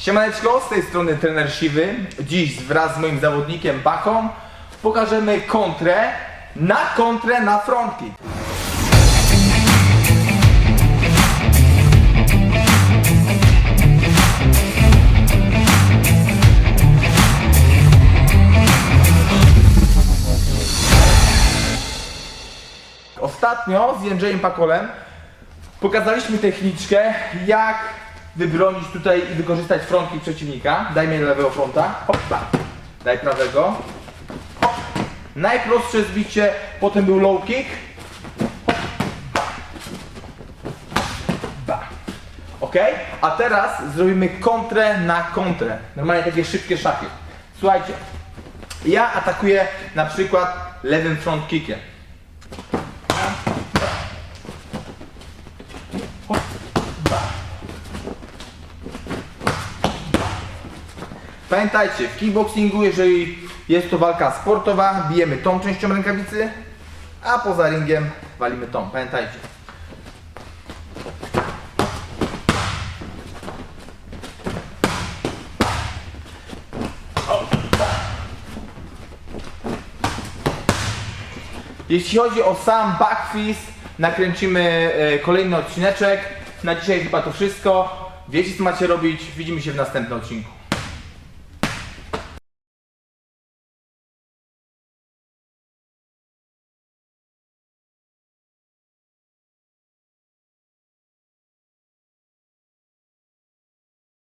Siemaneczko, z tej strony trener Siwy. Dziś wraz z moim zawodnikiem Baką pokażemy kontrę na kontrę na front kick. Ostatnio z Jędrzejem Pakolem pokazaliśmy techniczkę, jak wybronić tutaj i wykorzystać front kick przeciwnika. Daj mi lewego fronta. Hopla. Daj prawego. Hop. Najprostsze zbicie, potem był low kick. Ok? A teraz zrobimy kontrę na kontrę. Normalnie takie szybkie szachy. Słuchajcie. Ja atakuję na przykład lewym front kickiem. Pamiętajcie, w kickboxingu, jeżeli jest to walka sportowa, bijemy tą częścią rękawicy, a poza ringiem walimy tą. Pamiętajcie. Jeśli chodzi o sam backfist, nakręcimy e, kolejny odcineczek. Na dzisiaj chyba to wszystko. Wiecie co macie robić. Widzimy się w następnym odcinku.